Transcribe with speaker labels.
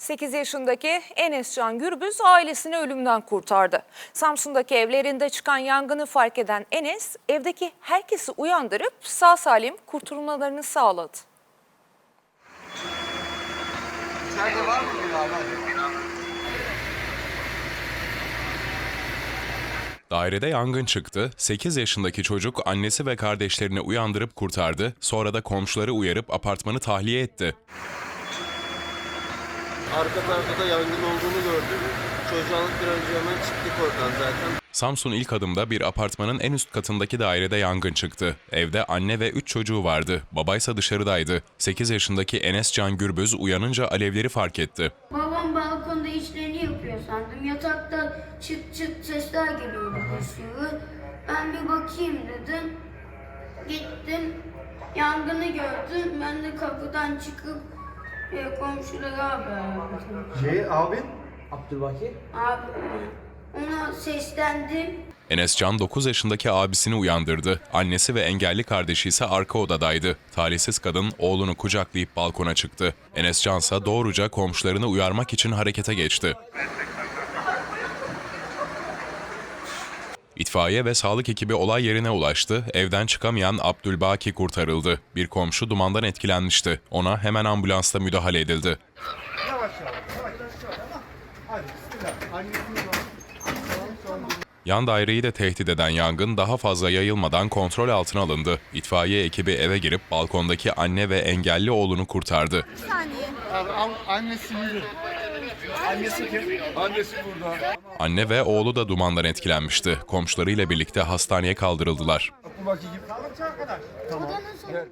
Speaker 1: 8 yaşındaki Enes Can Gürbüz ailesini ölümden kurtardı. Samsun'daki evlerinde çıkan yangını fark eden Enes, evdeki herkesi uyandırıp sağ salim kurtulmalarını sağladı.
Speaker 2: İçeride var mı bir?
Speaker 3: Dairede yangın çıktı. 8 yaşındaki çocuk annesi ve kardeşlerini uyandırıp kurtardı. Sonra da komşuları uyarıp apartmanı tahliye etti.
Speaker 4: Arka tarafta da yangın olduğunu gördüm. Çocuğu alıp bir önce hemen çıktık oradan zaten.
Speaker 3: Samsun ilk adımda bir apartmanın en üst katındaki dairede yangın çıktı. Evde anne ve 3 çocuğu vardı. Babaysa dışarıdaydı. 8 yaşındaki Enes Can Gürbüz uyanınca alevleri fark etti.
Speaker 5: Babam balkonda işlerini yapıyor sandım. Yatakta çıt çıt sesler geliyordu sürü. Ben bir bakayım dedim. Gittim. Yangını gördüm. Ben de kapıdan çıkıp e, komşulara haber verdim.
Speaker 2: Şey abin?
Speaker 6: Abdülbaki.
Speaker 5: Abi ona seslendim.
Speaker 3: Enes Can 9 yaşındaki abisini uyandırdı. Annesi ve engelli kardeşi ise arka odadaydı. Talihsiz kadın oğlunu kucaklayıp balkona çıktı. Enes Can ise doğruca komşularını uyarmak için harekete geçti. İtfaiye ve sağlık ekibi olay yerine ulaştı. Evden çıkamayan Abdülbaki kurtarıldı. Bir komşu dumandan etkilenmişti. Ona hemen ambulansla müdahale edildi.
Speaker 2: Yavaş yavaş. Yavaş yavaş. Hadi bismillah. Annesini var.
Speaker 3: Yan daireyi de tehdit eden yangın daha fazla yayılmadan kontrol altına alındı. İtfaiye ekibi eve girip balkondaki anne ve engelli oğlunu kurtardı.
Speaker 2: Abi al, annesi yürü. Annesi kim? Annesi burada.
Speaker 3: Anne ve oğlu da dumandan etkilenmişti. Komşularıyla birlikte hastaneye kaldırıldılar.
Speaker 2: Oku bakayım. Sağlıkçı arkadaş. Tamam. Gel.